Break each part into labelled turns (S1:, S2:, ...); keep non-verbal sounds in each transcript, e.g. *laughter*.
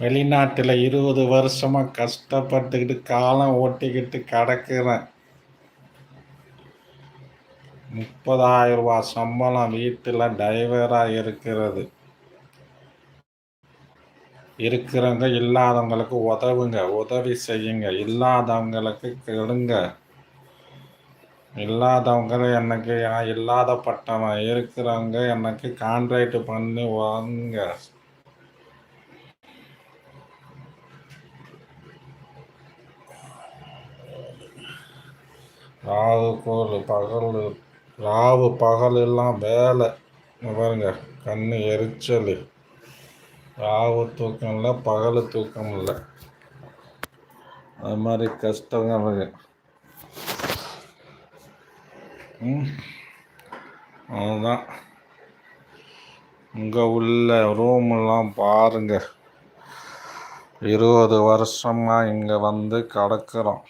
S1: வெளிநாட்டில் இருபது வருஷமாக கஷ்டப்பட்டுக்கிட்டு காலம் ஓட்டிக்கிட்டு கிடக்குறேன். முப்பதாயிரம் ரூபா சம்பளம் வீட்டில் டிரைவராக இருக்கிறது. இருக்கிறவங்க இல்லாதவங்களுக்கு உதவுங்க உதவி செய்யுங்க. இல்லாதவங்களுக்கு கெடுங்க. இல்லாதவங்க எனக்கு இல்லாத பட்டவன். இருக்கிறவங்க எனக்கு கான்ட்ராக்ட் பண்ணி வாங்க ராவு கோல் பகல் ராவு பகல் எல்லாம் வேலை பாருங்க கண் எரிச்சல். ராவு தூக்கம் இல்லை பகல் தூக்கம் இல்லை அது மாதிரி கஷ்டங்கள் இருக்கு அதுதான். இங்கே உள்ள ரூமெல்லாம் பாருங்கள் இருபது வருஷமா இங்கே வந்து கிடக்கிறோம்.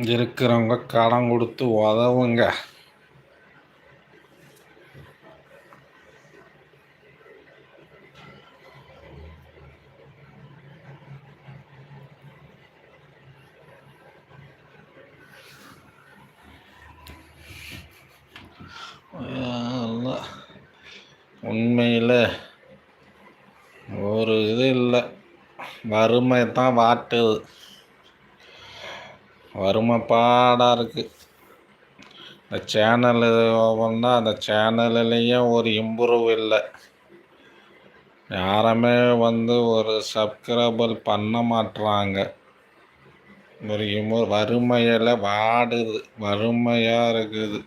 S1: இருக்கிறவங்க கடன் கொடுத்து உதவுங்க. உண்மையில் ஒரு இது இல்லை. வறுமை தான் வாட்டுது. வறுமை பாடாக இருக்குது இந்த சேனல் ஒன்றா அந்த சேனல்லையும் ஒரு இம்ப்ரூவ் இல்லை. யாருமே வந்து ஒரு சப்ஸ்கிரைபர் பண்ண மாட்றாங்க. ஒரு இமு வறுமையில் வாடுது. வறுமையாக இருக்குது.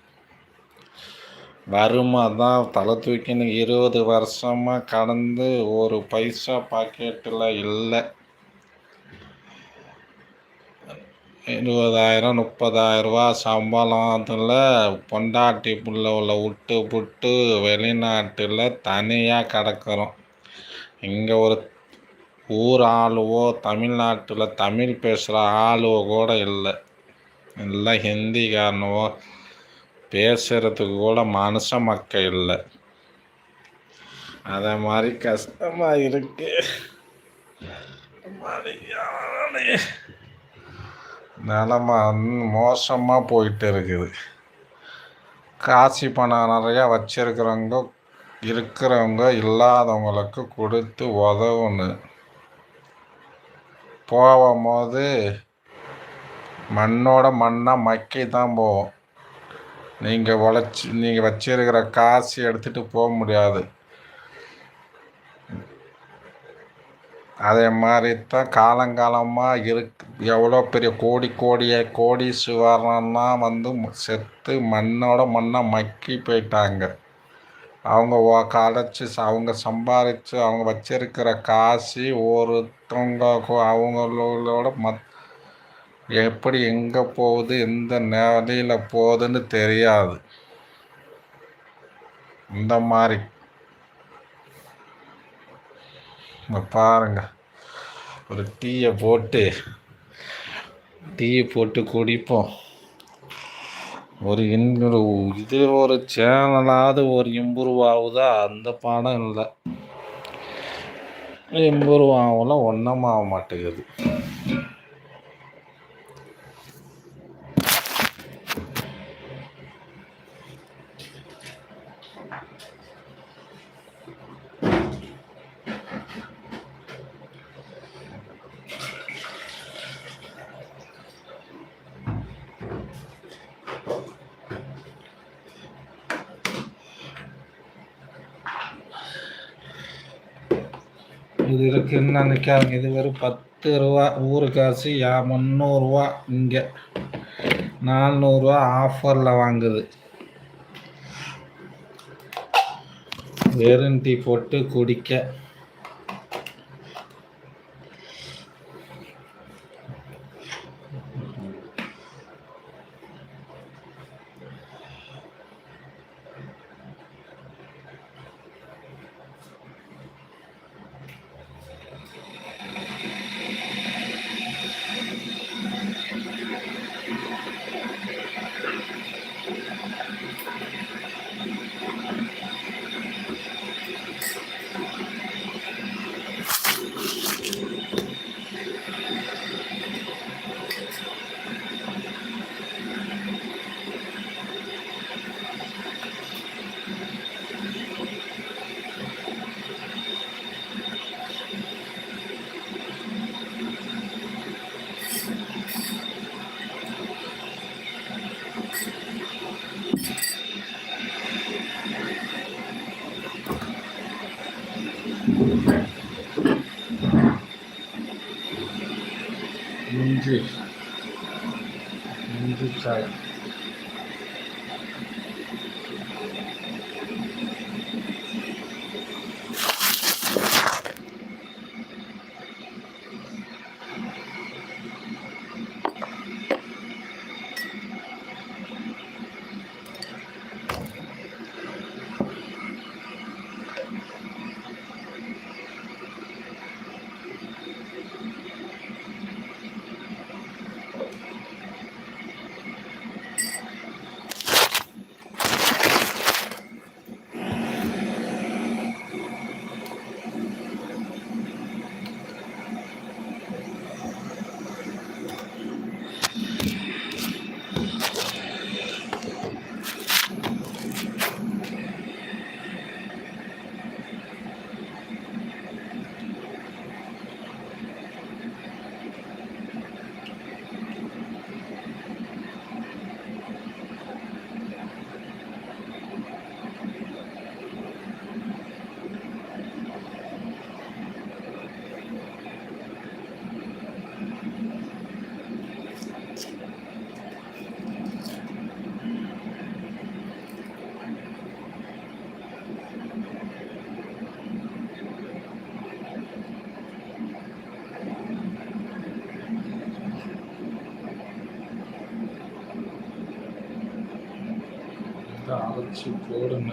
S1: வறுமை தான் தலை தூக்கின்னு இருபது வருஷமாக கடந்து ஒரு பைசா பாக்கெட்டில் இல்லை. இருபதாயிரம் முப்பதாயிரம் ரூபா சம்பளத்தில் பொண்டாட்டி புள்ளவளை விட்டு புட்டு வெளிநாட்டில் தனியாக கிடக்குறோம். இங்கே ஒரு ஊர் ஆளுவோ தமிழ்நாட்டில் தமிழ் பேசுகிற ஆளுவோ கூட இல்லை. எல்லாம் ஹிந்திக்காரனுவோ பேசுகிறதுக்கு கூட மனுஷ மக்கள் இல்லை. அதை மாதிரி கஷ்டமாக இருக்குது மாதிரி நிலமை மோசமாக போயிட்டு இருக்குது. காசி பணம் நிறையா வச்சிருக்கிறவங்க இருக்கிறவங்க இல்லாதவங்களுக்கு கொடுத்து உதவணும் போகும்போது மண்ணோட மண்ணாக மக்கி தான் போகும். நீங்கள் உழைச்சி நீங்கள் வச்சிருக்கிற காசு எடுத்துகிட்டு போக முடியாது. அதே மாதிரி தான் காலங்காலமாக இருக்கு எவ்வளோ பெரிய கோடி கோடிய கோடீஸ்வரன்லாம் வந்து செத்து மண்ணோட மண்ணாக மக்கி போயிட்டாங்க. அவங்க கலைச்சி ச- அவங்க சம்பாதிச்சு அவங்க வச்சிருக்கிற காசு ஒருத்தவங்க அவங்களோட மத் எப்படி எங்கே போகுது எந்த நிலையில் போகுதுன்னு தெரியாது. இந்த மாதிரி. பாருங்கள் ஒரு டீயை போட்டு டீயை போட்டு குடிப்போம். ஒரு இன்னொரு இது ஒரு சேனலாவது ஒரு இம்ப்ரூவ் ஆகுதா அந்த பாடம் இல்லை. இம்ப்ரூவ் ஆகல ஒன்றும் ஆக மாட்டேங்குது. இது இருக்குன்னு நினைக்காதீங்க இது வெறும் பத்து ரூபா. ஊரு காசு யா முந்நூறுரூவா இங்கே. நானூறுரூவா ஆஃபரில் வாங்குது. வேரண்டி போட்டு குடிக்க. Sorry. சாய்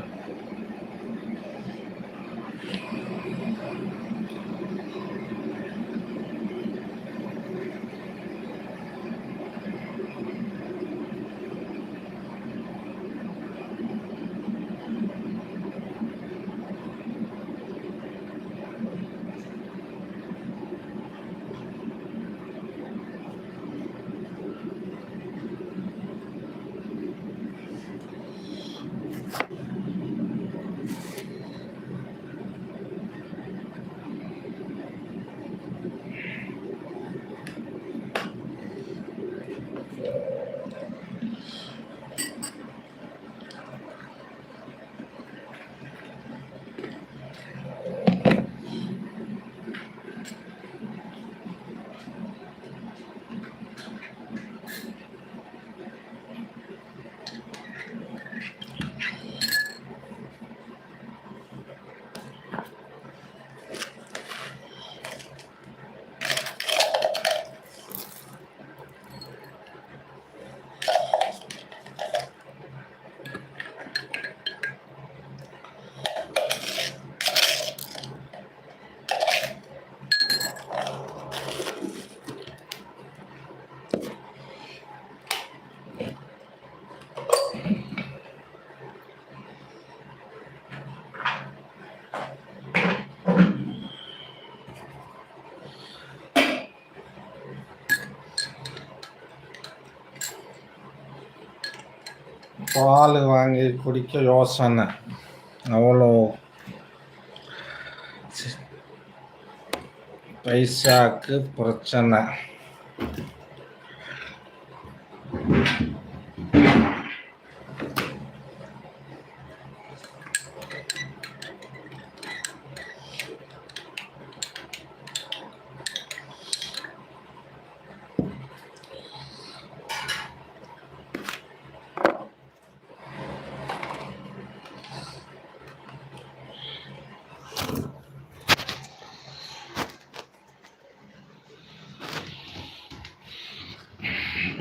S1: இதை பால் வாங்கி குடிக்க யோசனை. அவ்வளோ. பைசாக்கு பிரச்சனை.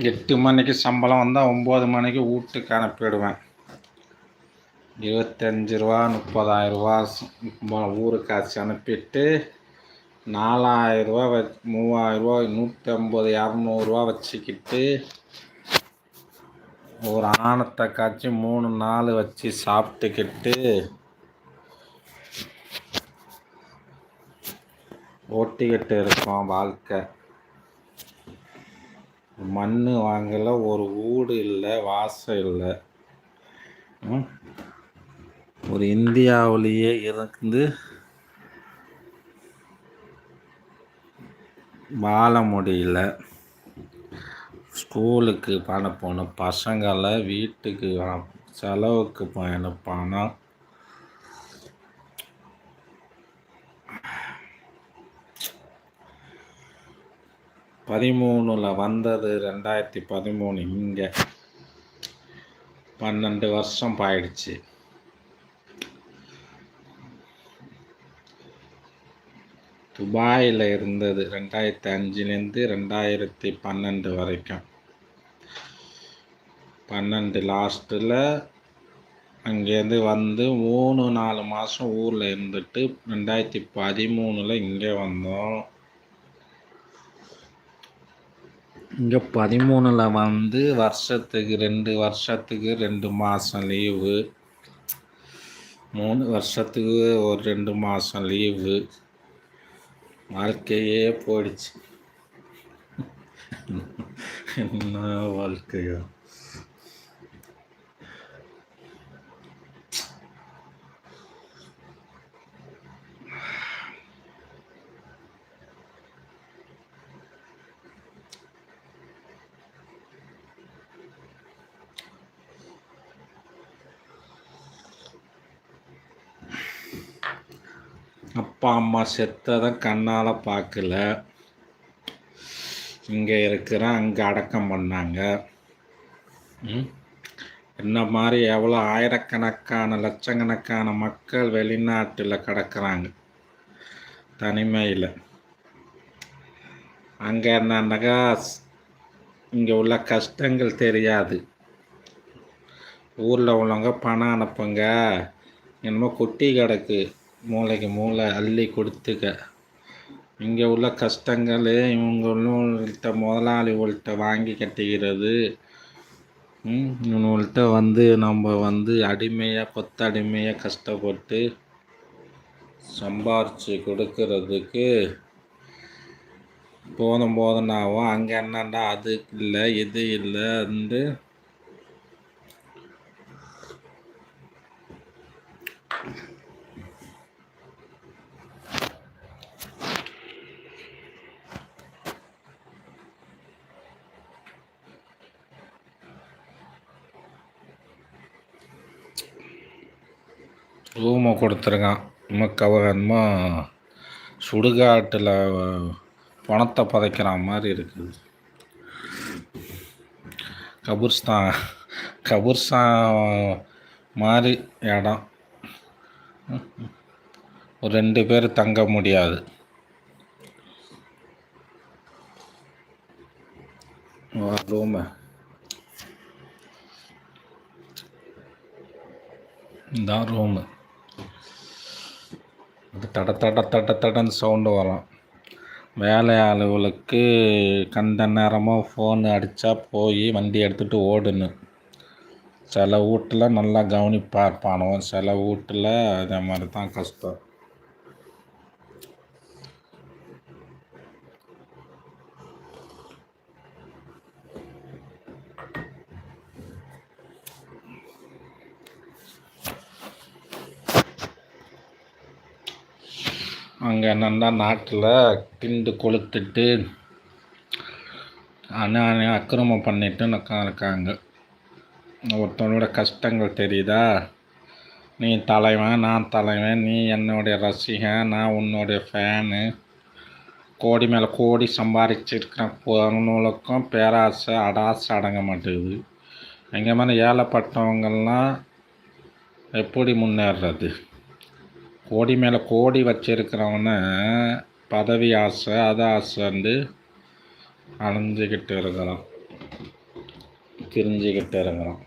S1: எட்டு மணிக்கு சம்பளம் வந்தால் ஒம்பது மணிக்கு வீட்டுக்கு அனுப்பிடுவேன். இருபத்தஞ்சி ரூபா முப்பதாயிரரூபா ஊருக்கு காசு அனுப்பிட்டு நாலாயிரரூவா வ மூவாயிரரூவா நூற்றம்பது இரநூறுவா வச்சுக்கிட்டு ஒரு ஆணத்தை காய்ச்சி மூணு நாள் வச்சு சாப்பிட்டுக்கிட்டு ஓட்டிக்கிட்டு இருக்கோம் வாழ்க்கை. மண் வாங்கல ஒரு வீடு இல்லை வாசம் இல்லை. ஒரு இந்தியாவிலேயே இருந்து வாழ முடியல. ஸ்கூலுக்கு அனுப்பணும். பசங்களை வீட்டுக்கு செலவுக்கு செலவுக்கு பணம் பதிமூணில் வந்தது ரெண்டாயிரத்தி பதிமூணு இங்கே. பன்னெண்டு வருஷம் பாயிடுச்சு துபாயில் இருந்தது ரெண்டாயிரத்தி அஞ்சுலேருந்து ரெண்டாயிரத்தி பன்னெண்டு வரைக்கும். பன்னெண்டு லாஸ்ட்டில் அங்கேருந்து வந்து மூணு நாலு மாதம் ஊரில் இருந்துட்டு ரெண்டாயிரத்தி பதிமூணில் இங்கே வந்தோம். இங்கே பதிமூணில் வந்து வருஷத்துக்கு ரெண்டு வருஷத்துக்கு ரெண்டு மாதம் லீவு. மூணு வருஷத்துக்கு ஒரு ரெண்டு மாதம் லீவு. வாழ்க்கையே போயிடுச்சு. *laughs* என்ன வாழ்க்கையோ? அப்பா அம்மா செத்ததை கண்ணால் பார்க்கல இங்கே இருக்கிற அங்கே அடக்கம் பண்ணாங்க. என்ன மாதிரி எவ்வளோ ஆயிரக்கணக்கான லட்சக்கணக்கான மக்கள் வெளிநாட்டில் கிடக்கிறாங்க. தனிமையில். அங்கே என்னன்னாக்கா இங்கே உள்ள கஷ்டங்கள் தெரியாது. ஊரில் உள்ளவங்க பணம் அனுப்புங்க. என்னமோ குட்டி கிடக்கு. மூளைக்கு மூளை அள்ளி கொடுத்துக்க. இங்கே உள்ள கஷ்டங்களே இவங்கள்ட்ட முதலாளிகள்கிட்ட வாங்கி கட்டிக்கிறது இவங்கள்ட்ட வந்து நம்ம வந்து அடிமையாக கொத்தடிமையாக கஷ்டப்பட்டு சம்பாரித்து கொடுக்கறதுக்கு போதும் போதும்னாவும் அங்கே என்னண்டா அது இல்லை இது இல்லை வந்து ரூமை கொடுத்துருக்கான். முக்கவகமாக சுடுகாட்டில் பணத்தை பதைக்கிற மாதிரி இருக்குது. கபூர்ஸ்தான் கபூர்ஸ்தான் மாதிரி இடம். ஒரு ரெண்டு பேர் தங்க முடியாது. ரூமு இதான் ரூமு அது தட தட தட தடன்னு சவுண்டு வரும். வேலை ஆளுகளுக்கு கண்ட நேரமாக ஃபோன் அடித்தா போய் வண்டி எடுத்துகிட்டு ஓடணும் சில வீட்டில் நல்லா கவனிப்பாக இருப்பானோ சில வீட்டில் அதே மாதிரி தான் கஷ்டம். அங்கே என்னென்னா நாட்டில் கிண்டு கொளுத்துட்டு ஆனால் அக்கிரமம் பண்ணிட்டு நக்கா இருக்காங்க ஒருத்தனோட கஷ்டங்கள் தெரியுதா? நீ தலைவன் நான் தலைவன் நீ என்னுடைய ரசிகன் நான் உன்னுடைய ஃபேனு கோடி மேலே கோடி சம்பாதிச்சிருக்கிறேன் பொண்ணுகளுக்கும் பேராசை அடாசை அடங்க மாட்டேங்குது. எங்கள் மேலே ஏழைப்பட்டவங்கள்லாம் எப்படி முன்னேறது? கோடி மேலே கோடி வச்சிருக்கிறவன பதவி ஆசை அது ஆசை வந்து அலைஞ்சிக்கிட்டு இருக்கிறான். திரிஞ்சுக்கிட்டு இருக்கிறான்.